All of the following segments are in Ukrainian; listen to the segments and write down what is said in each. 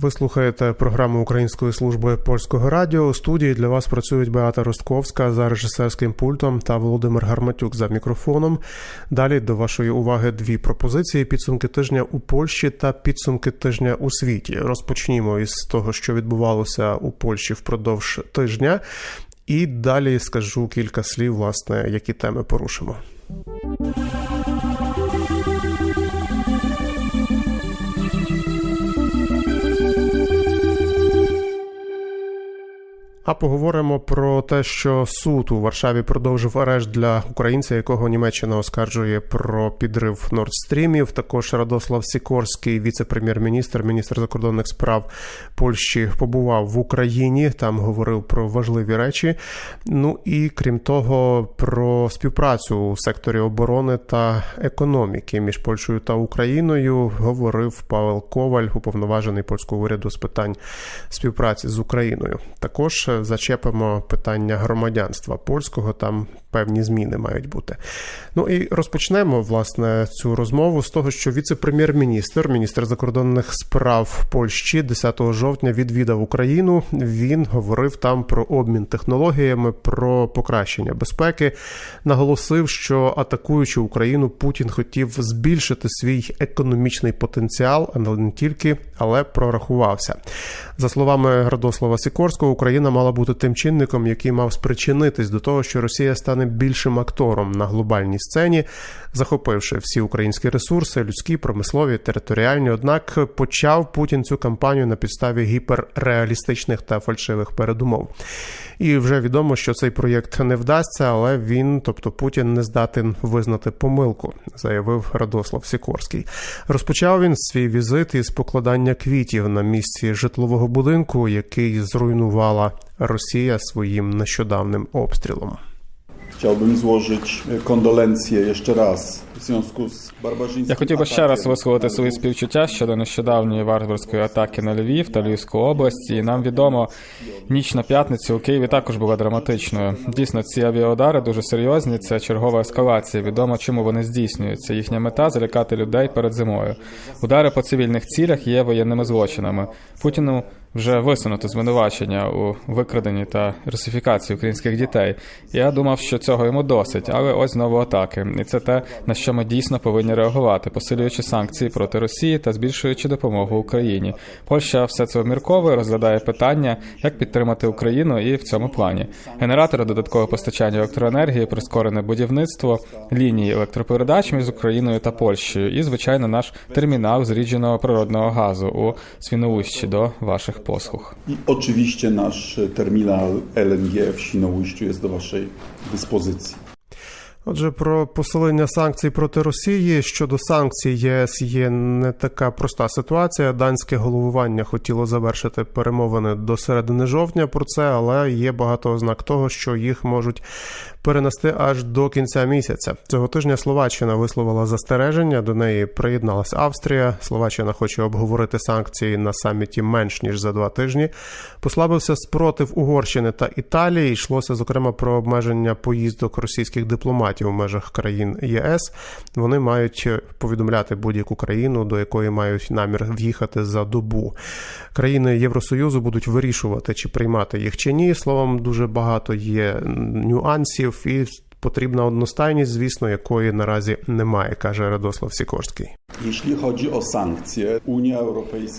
Ви слухаєте програму Української служби польського радіо. У студії для вас працюють Беата Ростковська за режисерським пультом та Володимир Гарматюк за мікрофоном. Далі до вашої уваги дві пропозиції: підсумки тижня у Польщі та підсумки тижня у світі. Розпочнімо із того, що відбувалося у Польщі впродовж тижня, і далі скажу кілька слів, власне, які теми порушимо. А поговоримо про те, що суд у Варшаві продовжив арешт для українця, якого Німеччина оскаржує про підрив Нордстрімів. Також Радослав Сікорський, віце-прем'єр-міністр, міністр закордонних справ Польщі, побував в Україні. Там говорив про важливі речі. Ну і крім того, про співпрацю у секторі оборони та економіки між Польщею та Україною говорив Павел Коваль, уповноважений польського уряду з питань співпраці з Україною. Також зачепимо питання громадянства польського. Там певні зміни мають бути. Ну і розпочнемо власне цю розмову з того, що віце-прем'єр-міністр, міністр закордонних справ Польщі 10 жовтня відвідав Україну. Він говорив там про обмін технологіями, про покращення безпеки. Наголосив, що атакуючи Україну, Путін хотів збільшити свій економічний потенціал, але не тільки, але прорахувався. За словами Радослава Сікорського, Україна мала бути тим чинником, який мав спричинитись до того, що Росія стане більшим актором на глобальній сцені, захопивши всі українські ресурси, людські, промислові, територіальні. Однак почав Путін цю кампанію на підставі гіперреалістичних та фальшивих передумов. І вже відомо, що цей проєкт не вдасться, але він, тобто Путін, не здатен визнати помилку, заявив Радослав Сікорський. Розпочав він свій візит із покладання квітів на місці житлового будинку, який зруйнувала Росія своїм нещодавним обстрілом. Chciałbym złożyć kondolencje jeszcze raz w związku z barbarzyńskim Я хотів би ще раз висловити свої співчуття щодо нещодавньої варварської атаки на Львів та Львівську область. І нам відомо, ніч на п'ятницю у Києві також була драматичною. Дійсно, ці авіаудари дуже серйозні. Це чергова ескалація. Відомо, чому вони здійснюються. Їхня мета залякати людей перед зимою. Удари по цивільних цілях є воєнними злочинами. Путіну вже висунуто звинувачення у викраденні та русифікації українських дітей. Я думав, що цього йому досить, але ось знову атаки. І це те, на що ми дійсно повинні реагувати, посилюючи санкції проти Росії та збільшуючи допомогу Україні. Польща все це обмірковує, розглядає питання, як підтримати Україну, і в цьому плані генератори додаткового постачання електроенергії, прискорене будівництво лінії електропередач між Україною та Польщею, і звичайно наш термінал зрідженого природного газу у Свіноущі до ваших nowych posłuch. I oczywiście nasz terminal LNG w Świnoujściu jest do Waszej dyspozycji. Отже, про посилення санкцій проти Росії щодо санкцій ЄС є не така проста ситуація. Данське головування хотіло завершити перемовини до середини жовтня про це, але є багато ознак того, що їх можуть перенести аж до кінця місяця. Цього тижня Словаччина висловила застереження. До неї приєдналась Австрія. Словаччина хоче обговорити санкції на саміті менш ніж за два тижні. Послабився спротив Угорщини та Італії. Йшлося зокрема про обмеження поїздок російських дипломатів у межах країн ЄС. Вони мають повідомляти будь-яку країну, до якої мають намір в'їхати за добу. Країни Євросоюзу будуть вирішувати, чи приймати їх чи ні. Словом, дуже багато є нюансів і. Потрібна одностайність, звісно, якої наразі немає, каже Радослав Сікорський.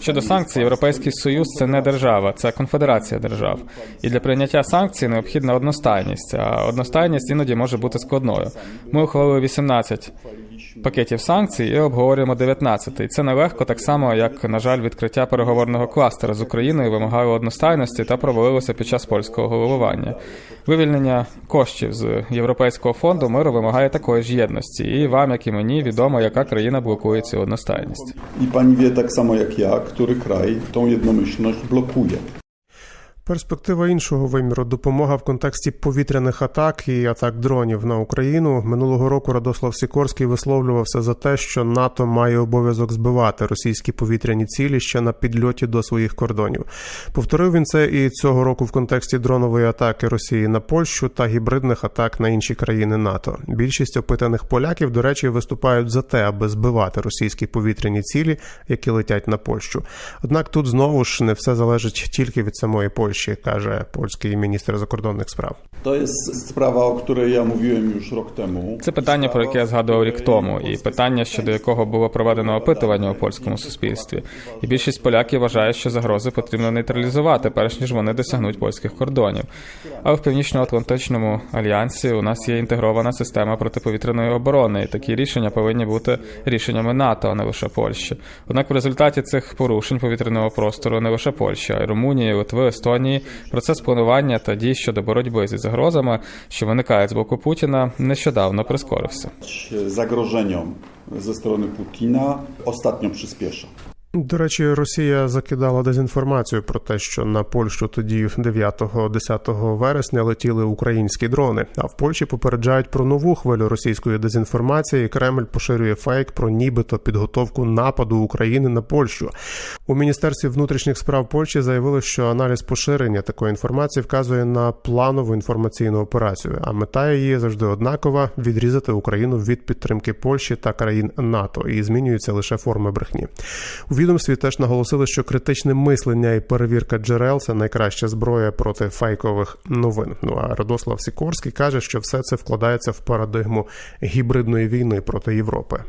Щодо санкцій, Європейський Союз це не держава, це конфедерація держав. І для прийняття санкцій необхідна одностайність. А одностайність іноді може бути складною. Ми ухвалили 18 пакетів санкцій і обговорюємо 19. І Це нелегко, так само як, на жаль, відкриття переговорного кластера з Україною вимагало одностайності та провалилося під час польського головування. Вивільнення коштів з Європейського фонду миру вимагає такої ж єдності. І вам, як і мені, відомо, яка країна блокує I pani wie tak samo jak ja, który kraj tą jednomyślność blokuje. Перспектива іншого виміру допомога в контексті повітряних атак і атак дронів на Україну минулого року Радослав Сікорський висловлювався за те, що НАТО має обов'язок збивати російські повітряні цілі ще на підльоті до своїх кордонів. Повторив він це і цього року в контексті дронової атаки Росії на Польщу та гібридних атак на інші країни НАТО. Більшість опитаних поляків, до речі, виступають за те, аби збивати російські повітряні цілі, які летять на Польщу. Однак тут знову ж не все залежить тільки від самої Польщі, каже польський міністр закордонних справ. To jest sprawa, o której ja mówiłem już rok temu. Це питання, про яке я згадував рік тому, і питання, щодо якого було проведено опитування у польському суспільстві. І більшість поляків вважає, що загрози потрібно нейтралізувати, перш ніж вони досягнуть польських кордонів. А в північно-атлантичному альянсі у нас є інтегрована система протиповітряної оборони, і такі рішення повинні бути рішеннями НАТО, а не лише Польщі. Однак в результаті цих порушень повітряного простору не лише Польща, а й Румунії, Литви, Естонії процес планування та дій щодо боротьби зі загрозами, що виникають з боку Путіна, нещодавно прискорився. Загроженням зі сторони Путіна остатньо przyspiesza. До речі, Росія закидала дезінформацію про те, що на Польщу тоді 9-10 вересня летіли українські дрони. А в Польщі попереджають про нову хвилю російської дезінформації. Кремль поширює фейк про нібито підготовку нападу України на Польщу. У міністерстві внутрішніх справ Польщі заявили, що аналіз поширення такої інформації вказує на планову інформаційну операцію. А мета її завжди однакова: відрізати Україну від підтримки Польщі та країн НАТО, і змінюються лише форми брехні. Відомстві теж наголосили, що критичне мислення і перевірка джерел це найкраща зброя проти фейкових новин. Ну а Радослав Сікорський каже, що все це вкладається в парадигму гібридної війни проти Європи.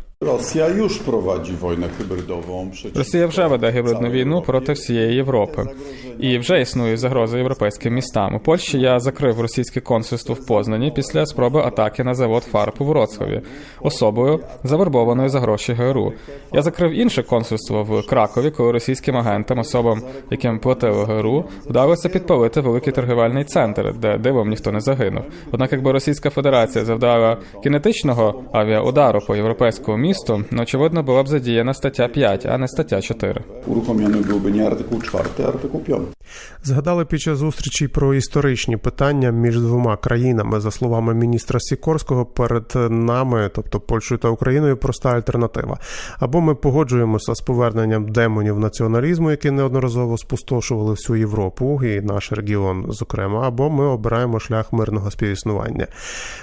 Już prowadzi wojnę hybrydową przeciw Росія вже веде гібридну війну проти всієї Європи, і вже існує загроза європейським містам. У Польщі я закрив російське консульство в Познані після спроби атаки на завод фарб у Вроцлаві особою завербованою за гроші ГРУ. Я закрив інше консульство в Кракові, коли російським агентам, особам, яким платили ГРУ, вдалося підпалити великий торгівельний центр, де дивом ніхто не загинув. Однак, якби Російська Федерація завдала кінетичного авіаудару по європейському місту, ну, очевидно, була б задіяна стаття 5, а не стаття 4. Урухом'яний був би nie артикул 4, а артикул 5. Згадали під час зустрічі про історичні питання між двома країнами. За словами міністра Сікорського, перед нами, тобто Польщею та Україною, проста альтернатива. Або ми погоджуємося з поверненням демонів націоналізму, які неодноразово спустошували всю Європу і наш регіон, зокрема, або ми обираємо шлях мирного співіснування.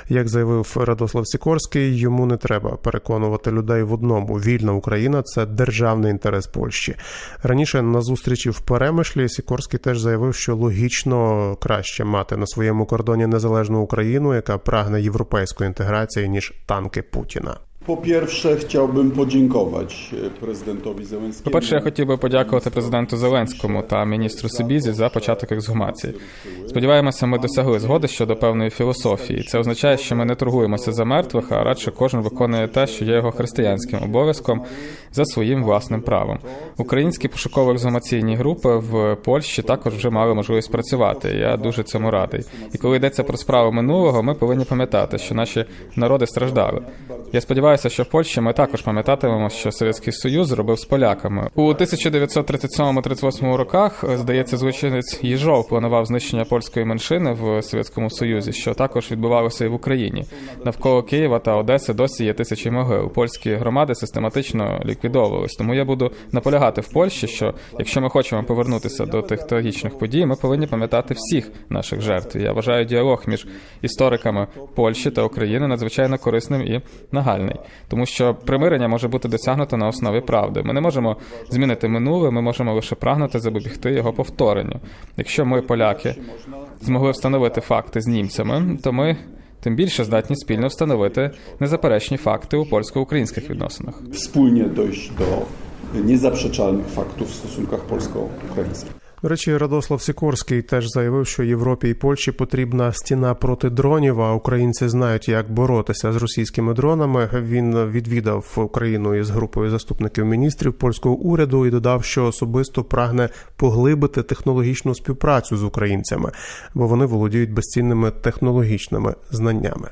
Як заявив Радослав Сікорський, йому не треба переконувати людей в одному: вільна Україна це державний інтерес Польщі. Раніше на зустрічі в Перемишлі Сікорський теж заявив, що логічно краще мати на своєму кордоні незалежну Україну, яка прагне європейської інтеграції, ніж танки Путіна. Po pierwsze chciałbym podziękować e, prezydentowi Zełenskiemu. По-перше, я хотів би подякувати президенту Зеленському та міністру Сибізі за початок ексгумації. Сподіваємося, ми досягли згоди щодо певної філософії. Це означає, що ми не торгуємося за мертвих, а радше кожен виконує те, що є його християнським обов'язком за своїм власним правом. Українські пошуково-ексгумаційні групи в Польщі також вже мали можливість працювати. Я дуже цьому радий. І коли йдеться про справи минулого, ми повинні пам'ятати, що наші народи страждали. Я сподіваюся, що в Польщі ми також пам'ятатимемо, що Совєтський Союз зробив з поляками у 1937-38 роках. Здається, злочинець Єжов планував знищення польської меншини в Совєтському Союзі, що також відбувалося і в Україні. Навколо Києва та Одеси досі є тисячі могил. Польські громади систематично ліквідовувались. Тому я буду наполягати в Польщі, що якщо ми хочемо повернутися до тих трагічних подій, ми повинні пам'ятати всіх наших жертв. Я вважаю діалог між істориками Польщі та України надзвичайно корисним і нагальний, тому що примирення може бути досягнуто на основі правди. Ми не можемо змінити минуле, ми можемо лише прагнути запобігти його повторенню. Якщо ми, поляки, змогли встановити факти з німцями, то ми. Тим більше здатні спільно встановити незаперечні факти у польсько-українських відносинах. Wspólnie dojść do niezaprzeczalnych faktów w stosunkach polsko-ukraińskich. До речі, Радослав Сікорський теж заявив, що Європі і Польщі потрібна стіна проти дронів. А українці знають, як боротися з російськими дронами. Він відвідав Україну із групою заступників міністрів польського уряду і додав, що особисто прагне поглибити технологічну співпрацю з українцями, бо вони володіють безцінними технологічними знаннями.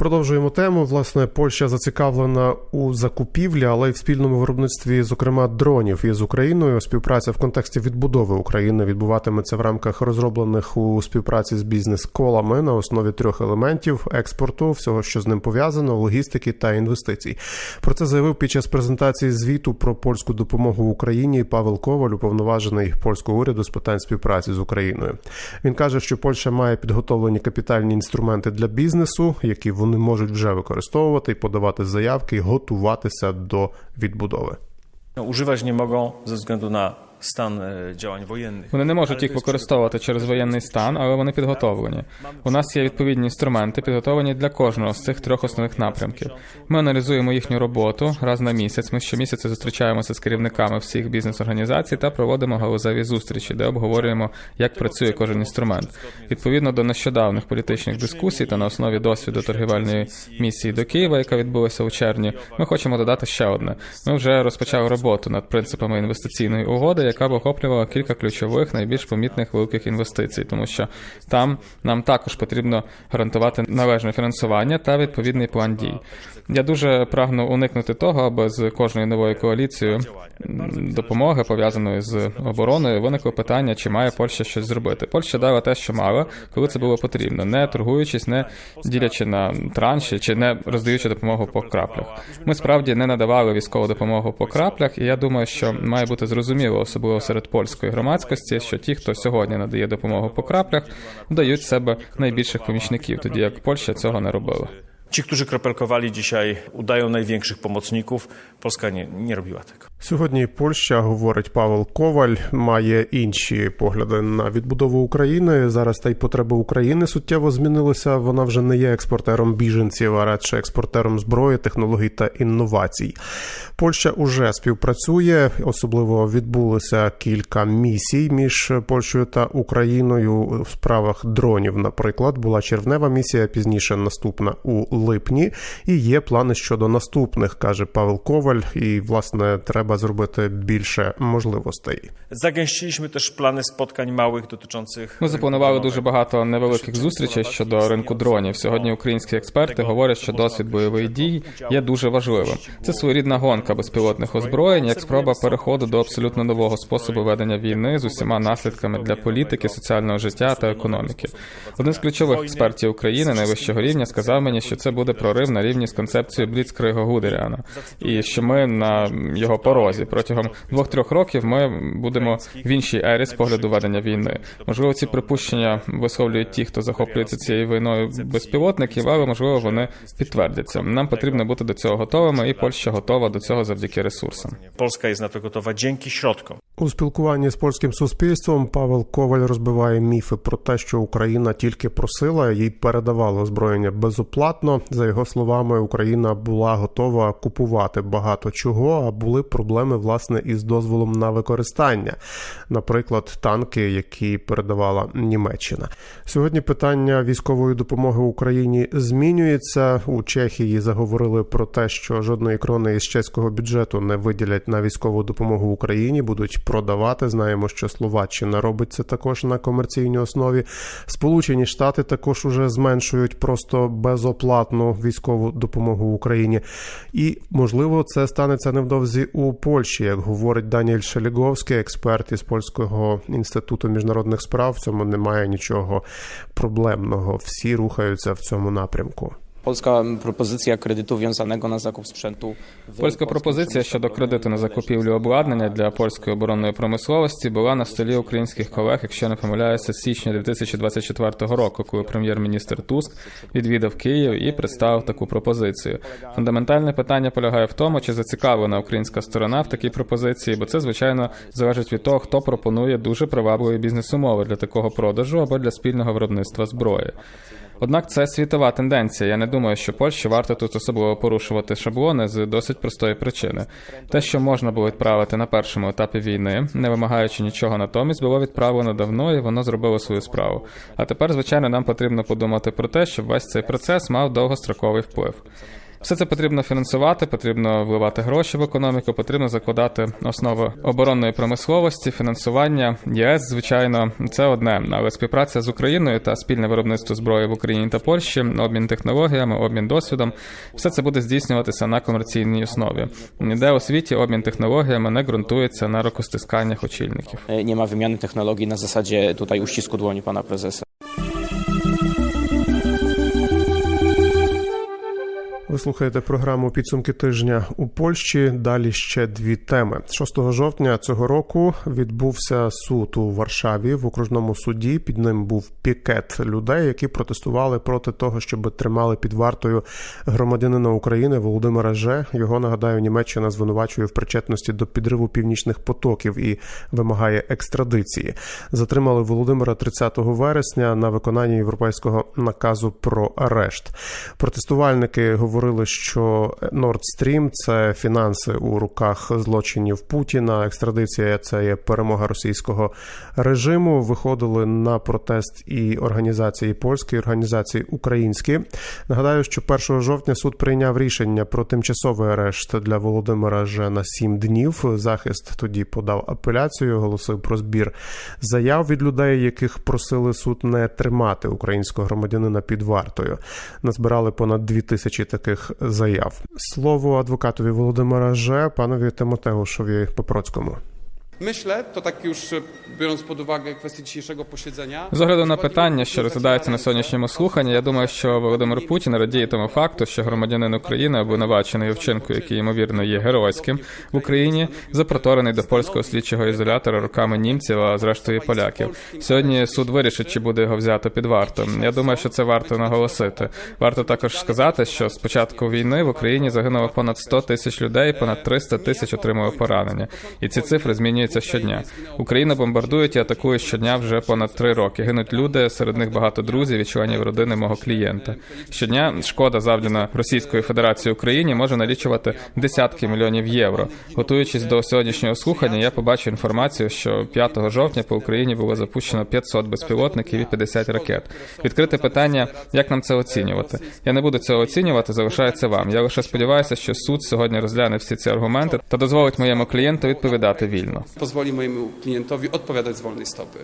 Продовжуємо тему. Власне, Польща зацікавлена у закупівлі, але й в спільному виробництві, зокрема, дронів із Україною. Співпраця в контексті відбудови України відбуватиметься в рамках розроблених у співпраці з бізнес-колами на основі трьох елементів експорту, всього, що з ним пов'язано, логістики та інвестицій. Про це заявив під час презентації звіту про польську допомогу Україні Павел Коваль, уповноважений польського уряду з питань співпраці з Україною. Він каже, що Польща має підготовлені капітальні інструменти для бізнесу, які вони можуть вже використовувати подавати заявки, готуватися до відбудови. Używać nie ze względu na stan e, działań wojennych. Вони не можуть їх використовувати через воєнний стан, але вони підготовлені. У нас є відповідні інструменти, підготовлені для кожного з цих трьох основних напрямків. Ми аналізуємо їхню роботу раз на місяць. Ми щомісяця зустрічаємося з керівниками всіх бізнес-організацій та проводимо галузеві зустрічі, де обговорюємо, як працює кожен інструмент. Відповідно до нещодавних політичних дискусій та на основі досвіду торгівельної місії до Києва, яка відбулася у червні, ми хочемо додати ще одне. Ми вже розпочали роботу над принципами інвестиційної угоди, яка б охоплювала кілька ключових найбільш помітних великих інвестицій, тому що там нам також потрібно гарантувати належне фінансування та відповідний план дій. Я дуже прагну уникнути того, аби з кожною новою коаліцією допомоги пов'язаної з обороною виникло питання, чи має Польща щось зробити. Польща дала те, що мала, коли це було потрібно, не торгуючись, не ділячи на транші чи не роздаючи допомогу по краплях. Ми справді не надавали військову допомогу по краплях, і я думаю, що має бути зрозуміло, особливо серед польської громадськості, що ті, хто сьогодні надає допомогу по краплях, вдають себе найбільших помічників, тоді як Польща цього не робила. Ci, którzy kropelkowali dzisiaj, udają największych pomocników. Polska nie, nie robiła tego. Сьогодні Польща, говорить Павел Коваль, має інші погляди на відбудову України. Зараз та й потреби України суттєво змінилися. Вона вже не є експортером біженців, а радше експортером зброї, технологій та інновацій. Польща уже співпрацює, особливо відбулося кілька місій між Польщею та Україною у справах дронів. Наприклад, була червнева місія, пізніше наступна у липні. І є плани щодо наступних, каже Павел Коваль. І власне треба зробити більше можливостей. Zagęściliśmy też plany spotkań małych dotyczących. Ми запланували дуже багато невеликих зустрічей щодо ринку дронів. Сьогодні українські експерти говорять, що досвід бойових дій є дуже важливим. Це своєрідна гонка безпілотних озброєнь, як спроба переходу до абсолютно нового способу ведення війни з усіма наслідками для політики, соціального життя та економіки. Один з ключових експертів України найвищого рівня сказав мені, що це буде прорив на рівні з концепцією Бліцкрига Гудеріана, і що ми на його порозі протягом двох-трьох років ми будемо в іншій ері з погляду ведення війни. Можливо, ці припущення висловлюють ті, хто захоплюється цією війною безпілотників, але можливо вони підтвердяться. Нам потрібно бути до цього готовими, і Польща готова до цього завдяки ресурсам. Jest na to gotowa dzięki. У спілкуванні з польським суспільством Павел Коваль розбиває міфи про те, що Україна тільки просила їй передавала озброєння безоплатно. За його словами, Україна була готова купувати багато чого, а були проблеми власне із дозволом на використання, наприклад, танки, які передавала Німеччина. Сьогодні питання військової допомоги Україні змінюється. У Чехії заговорили про те, що жодної крони із чеського бюджету не виділять на військову допомогу Україні, будуть продавати. Знаємо, що Словаччина робить це також на комерційній основі. Сполучені Штати також уже зменшують просто безоплатну військову допомогу Україні. І можливо, це станеться невдовзі у Польщі, як говорить Даніель Шеліговський, експерт із польського інституту міжнародних справ. В цьому немає нічого проблемного. Всі рухаються в цьому напрямку. Polska propozycja kredytu wiązanego na zakup sprzętu. Польська пропозиція щодо кредиту на закупівлю обладнання для польської оборонної промисловості була на столі українських колег, якщо не помиляюся, з січня 2024 року, коли прем'єр-міністр Туск відвідав Київ і представив таку пропозицію. Фундаментальне питання полягає в тому, чи зацікавлена українська сторона в такій пропозиції, бо це звичайно залежить від того, хто пропонує дуже привабливі бізнес-умови для такого продажу або для спільного виробництва зброї. Однак це світова тенденція. Я не думаю, що Польщі варто тут особливо порушувати шаблони з досить простої причини. Те, що можна було відправити на першому етапі війни, не вимагаючи нічого натомість, було відправлено давно і воно зробило свою справу. А тепер, звичайно, нам потрібно подумати про те, щоб весь цей процес мав довгостроковий вплив. Все це потрібно фінансувати, потрібно вливати гроші в економіку, потрібно закладати основи оборонної промисловості, фінансування ЄС. Звичайно, це одне, але співпраця з Україною та спільне виробництво зброї в Україні та Польщі, обмін технологіями, обмін досвідом, все це буде здійснюватися на комерційній основі. Ніде у світі обмін технологіями не ґрунтується на рукостисканнях очільників. E, Nie ma wymiany technologii na zasadzie tutaj uścisku dłoni Ви слухаєте програму підсумки тижня у Польщі. Далі ще дві теми. 6 жовтня цього року відбувся суд у Варшаві в окружному суді. Під ним був пікет людей, які протестували проти того, щоб тримали під вартою громадянина України Володимира Же. Його нагадаю, Німеччина звинувачує в причетності до підриву північних потоків і вимагає екстрадиції. Затримали Володимира 30 вересня на виконанні європейського наказу про арешт. Протестувальники говорили, що Nord Stream – це фінанси у руках злочинів Путіна. Екстрадиція це є перемога російського режиму. Виходили на протест і організації польські, і організації українські. Нагадаю, що 1 жовтня суд прийняв рішення про тимчасовий арешт для Володимира Же на 7 днів. Захист тоді подав апеляцію, оголосив про збір заяв від людей, яких просили суд не тримати українського громадянина під вартою. Назбирали понад дві тисячі таких заяв. Слово адвокатові Володимира Же, панові Тимотеушові Попроцькому. Myślę, to tak już e, biorąc pod uwagę kwestię dzisiejszego posiedzenia. З огляду на питання, що organizację розглядаються на сьогоднішньому слуханні, я думаю, що Володимир Путін радіє тому факту, що громадянин України, обвинувачений у вчинку, який ймовірно є геройським в Україні, запроторений до польського слідчого ізолятора руками німців, а зрештою і поляків. Сьогодні суд вирішить, чи буде його взято під варту. Я думаю, що це варто наголосити. Варто також сказати, що з початку війни в Україні загинуло понад 100 тисяч людей, понад 300 тисяч отримали поранення, і ці цифри змінюються щодня. Україна бомбардують і атакує щодня вже понад три роки. Гинуть люди, серед них багато друзів і членів родини мого клієнта. Щодня шкода, завдана Російською Федерацією Україні, може налічувати десятки мільйонів євро. Готуючись до сьогоднішнього слухання, я побачив інформацію, що 5 жовтня по Україні було запущено 500 безпілотників і 50 ракет. Відкрите питання, як нам це оцінювати. Я не буду цього оцінювати, залишається вам. Я лише сподіваюся, що суд сьогодні розгляне всі ці аргументи та дозволить моєму клієнту відповідати вільно. Pozwoli mojemu klientowi odpowiadać z wolnej stopy.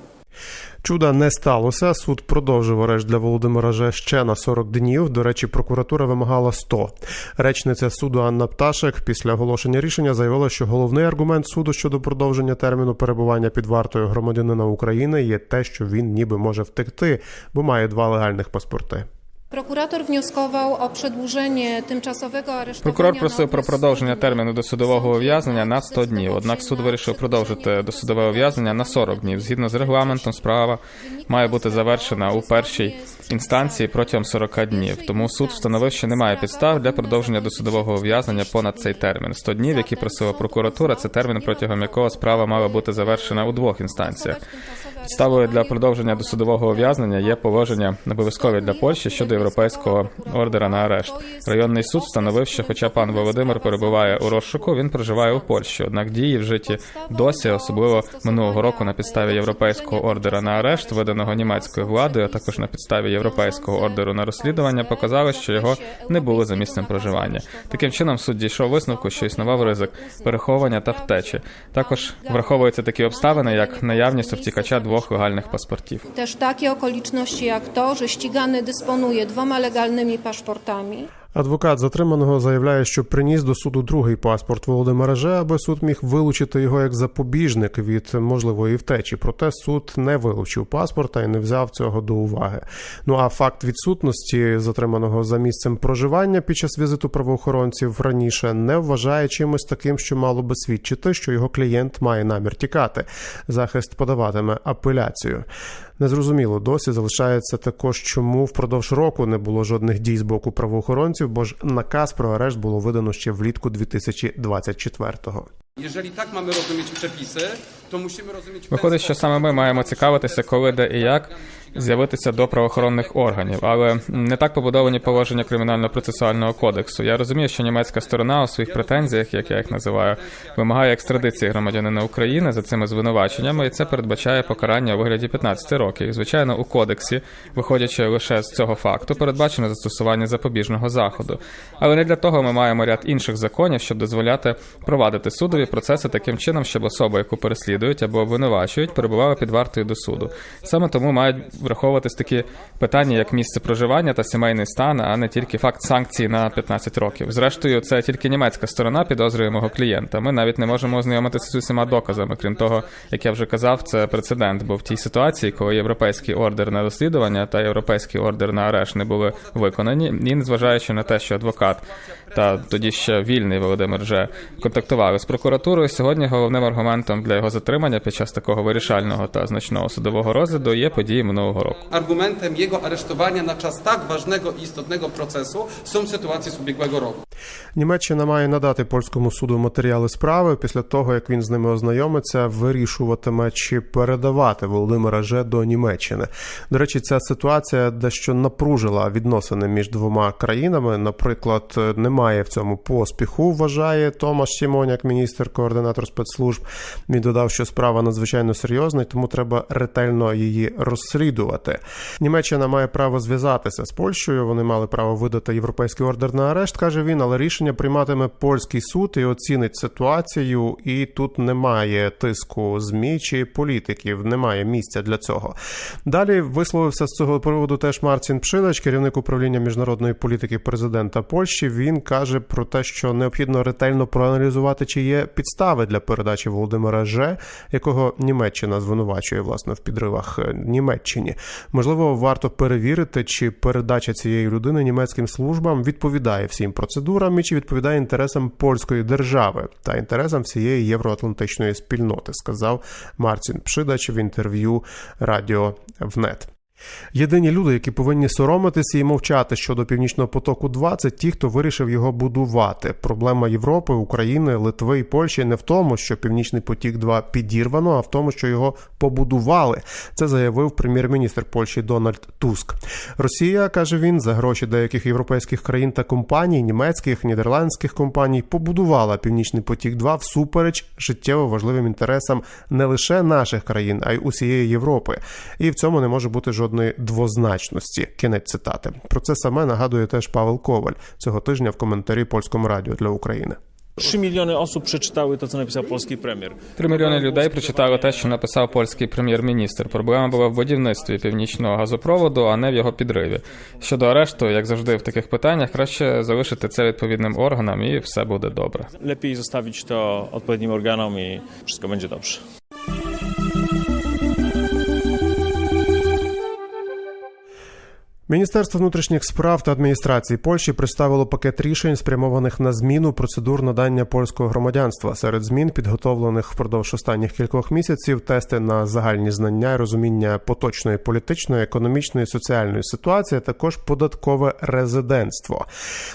Чуда не сталося. Суд продовжив арешт для Володимира Же ще на 40 днів. До речі, прокуратура вимагала 100. Речниця суду Анна Пташек після оголошення рішення заявила, що головний аргумент суду щодо продовження терміну перебування під вартою громадянина України є те, що він ніби може втекти, бо mає два легальних паспорти. Prokurator wnioskował o przedłużenie tymczasowego aresztowania. Прокурор просив про продовження терміну досудового ув'язнення на jednostronnie 100 днів. Однак суд вирішив продовжити досудове ув'язнення на 40 днів. Згідно з регламентом, справа має бути завершена у першій інстанції протягом 40 днів. Тому суд встановив, що немає підстав для продовження досудового ув'язнення понад цей термін. 100 днів, які просила прокуратура, це термін, протягом якого справа мала бути завершена у двох інстанціях. Підставою для продовження досудового ув'язнення є положення обов'язкові для Польщі щодо європейського ордера на арешт. Районний суд встановив, що, хоча пан Володимир перебуває у розшуку, він проживає у Польщі. Однак дії вжиті досі, особливо минулого року, на підставі європейського ордера на арешт, виданого німецькою владою, а також на підставі європейського ордеру на розслідування, показали, що його не було за місцем проживання. Таким чином, суд дійшов висновку, що існував ризик переховування та втечі. Також враховуються такі обставини, як наявність у втікача двох легальних паспортів. Też takie okoliczności jak to, że ścigany dysponuje dwoma legalnymi paszportami. Адвокат затриманого заявляє, що приніс до суду другий паспорт Володимира Же, аби суд міг вилучити його як запобіжник від можливої втечі. Проте суд не вилучив паспорта і не взяв цього до уваги. Ну а факт відсутності затриманого за місцем проживання під час візиту правоохоронців раніше не вважає чимось таким, що мало би свідчити, що його клієнт має намір тікати. Захист подаватиме апеляцію. Незрозуміло досі залишається також, чому впродовж року не було жодних дій з боку правоохоронців, бо ж наказ про арешт було видано ще влітку 2024-го. Jeżeli tak mamy rozumieć przepisy, to musimy rozumieć Виходить, що саме ми маємо цікавитися, коли де і як з'явитися до правоохоронних органів, але не так побудовані положення кримінально-процесуального кодексу. Я розумію, що німецька сторона у своїх претензіях, як я їх називаю, вимагає екстрадиції громадянина України за цими звинуваченнями, і це передбачає покарання у вигляді 15 років. І, звичайно, у кодексі, виходячи лише з цього факту, передбачено застосування запобіжного заходу. Але не для того ми маємо ряд інших законів, щоб дозволяти провадити судові процеси таким чином, щоб особа, яку переслідують або обвинувачують, перебувала під вартою до суду. Саме тому мають враховуватись такі питання, як місце проживання та сімейний стан, а не тільки факт санкцій на 15 років. Зрештою, це тільки німецька сторона підозрює мого клієнта. Ми навіть не можемо ознайомитися з усіма доказами. Крім того, як я вже казав, це прецедент. Бо в тій ситуації, коли європейський ордер на розслідування та європейський ордер на арешт не були виконані, і незважаючи на те, що адвокат та тоді ще вільний Володимир вже контактували з прокуратурою. Сьогодні головним аргументом для його затримання під час такого вирішального та значного судового розгляду є події минулого року. Argumentem jego aresztowania na czas tak ważnego i istotnego procesu są sytuacje z ubiegłego roku. Німеччина має надати польському суду матеріали справи. Після того як він з ними ознайомиться, вирішуватиме чи передавати Володимира Же до Німеччини. До речі, ця ситуація дещо напружила відносини між двома країнами. Наприклад, немає в цьому поспіху. Вважає Томаш Сімоняк, міністр координатор спецслужб. Він додав, що справа надзвичайно серйозна, і тому треба ретельно її розслідувати. Німеччина має право зв'язатися з Польщею. Вони мали право видати європейський ордер на арешт, каже він, але рішення прийматиме польський суд і оцінить ситуацію. І тут немає тиску змі чи політиків, немає місця для цього. Далі висловився з цього приводу теж Марцін Пшилач, керівник управління міжнародної політики президента Польщі. Він каже про те, що необхідно ретельно проаналізувати, чи є підстави для передачі Володимира Же, якого Німеччина звинувачує власне в підривах е, Німеччині. Можливо, варто перевірити, чи передача цієї людини німецьким службам відповідає всім процедурам і чи відповідає інтересам польської держави та інтересам всієї євроатлантичної спільноти, сказав Марцін Пшидач в інтерв'ю Радіо ВНЕТ. Єдині люди, які повинні соромитися і мовчати щодо північного потоку, 2 це ті, хто вирішив його будувати. Проблема Європи, України, Литви і Польщі не в тому, що Північний потік 2 підірвано, а в тому, що його побудували. Це заявив прем'єр-міністр Польщі Дональд Туск. Росія каже він за гроші деяких європейських країн та компаній, німецьких, нідерландських компаній, побудувала Північний потік 2 всупереч життєво важливим інтересам не лише наших країн, а й усієї Європи. І в цьому не може бути жодної двозначності. Кінець цитати. Про це саме нагадує теж Павел Коваль цього тижня в коментарі польському радіо для України. 3 miliony osób przeczytały to, co napisał polski premier. Три мільйони людей прочитали те, що написав польський прем'єр-міністр. Проблема була в будівництві північного газопроводу, а не в його підриві. Щодо арешту, як завжди в таких питаннях, краще залишити це відповідним органам, і все буде добре. Lepiej zostawić to odpowiednim organom i wszystko będzie dobrze. Міністерство внутрішніх справ та адміністрації Польщі представило пакет рішень, спрямованих на зміну процедур надання польського громадянства. Серед змін, підготовлених впродовж останніх кількох місяців, тести на загальні знання і розуміння поточної політичної, економічної, соціальної ситуації, а також податкове резидентство.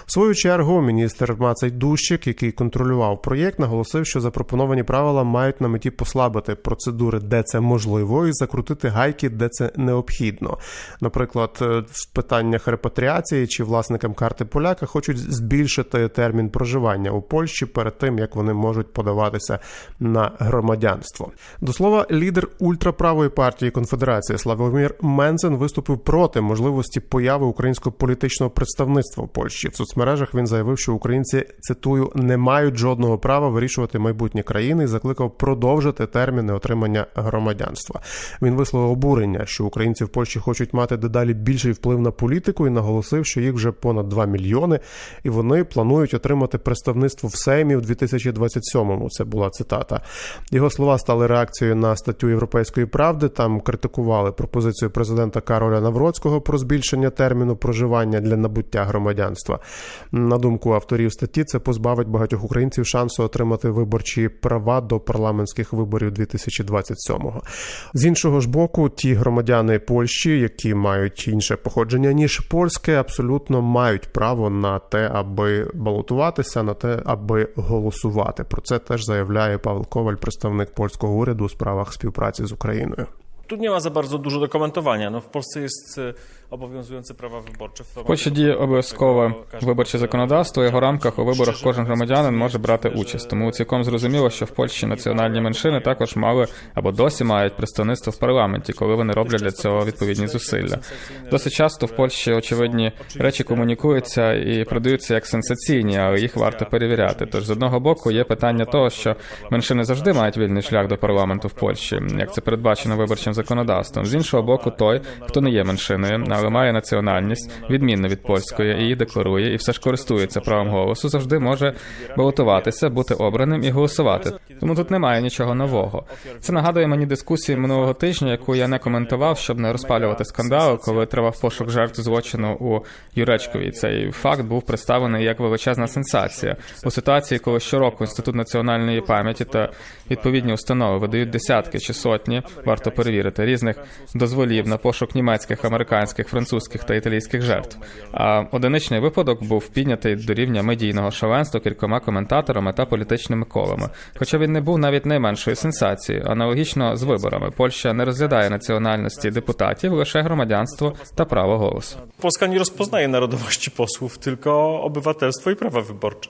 В свою чергу міністр Мацей Дущик, який контролював проєкт, наголосив, що запропоновані правила мають на меті послабити процедури, де це можливо, і закрутити гайки, де це необхідно. Наприклад, в питаннях репатріації чи власникам карти поляка хочуть збільшити термін проживання у Польщі перед тим, як вони можуть подаватися на громадянство. До слова, лідер ультраправої партії Конфедерації Славомір Мензен виступив проти можливості появи українського політичного представництва в Польщі. В соцмережах він заявив, що українці цитую не мають жодного права вирішувати майбутнє країни і закликав продовжити терміни отримання громадянства. Він висловив обурення, що українці в Польщі хочуть мати дедалі більший вплив на політику і наголосив, що їх вже понад 2 мільйони, і вони планують отримати представництво в Сеймі в 2027-му. Це була цитата. Його слова стали реакцією на статтю Європейської правди. Там критикували пропозицію президента Кароля Навроцького про збільшення терміну проживання для набуття громадянства. На думку авторів статті, це позбавить багатьох українців шансу отримати виборчі права до парламентських виборів 2027-го. З іншого ж боку, ті громадяни Польщі, які мають інше походження походження ніж польське, абсолютно мають право на те, аби балотуватися, на те, аби голосувати. Про це теж заявляє Павел Коваль, представник польського уряду у справах співпраці з Україною. Tu nie ma za bardzo dużo do komentowania. No, w obowiązujące prawa wyborcze. В Польщі діє обов'язкове виборче законодавство. Його рамках у виборах кожен громадянин може брати участь. Тому цілком зрозуміло, що в Польщі національні меншини також мали або досі мають представництво в парламенті, коли вони роблять для цього відповідні зусилля. Досить часто в Польщі очевидні речі комунікуються і продаються як сенсаційні, але їх варто перевіряти. Тож з одного боку є питання того, що меншини завжди мають вільний шлях до парламенту в Польщі, як це передбачено виборчим законодавством. З іншого боку, той, хто не є меншиною, але має національність, відмінно від польської, її декларує, і все ж користується правом голосу, завжди може балотуватися, бути обраним і голосувати. Тому тут немає нічого нового. Це нагадує мені дискусії минулого тижня, яку я не коментував, щоб не розпалювати скандал, коли тривав пошук жертв злочину у Юречкові. Цей факт був представлений як величезна сенсація у ситуації, коли щороку інститут національної пам'яті та відповідні установи видають десятки чи сотні, варто перевірити різних дозволів на пошук німецьких, американських, французьких та італійських жертв. А одиничний випадок був піднятий до рівня медійного шаленства кількома коментаторами та політичними колами. Хоча він не був навіть найменшою сенсацією. Аналогічно з виборами Польща не розглядає національності депутатів, лише громадянство та право голосу. Polska nie rozpoznaje narodowości posłów, tylko obywatelstwo i prawa wyborcze.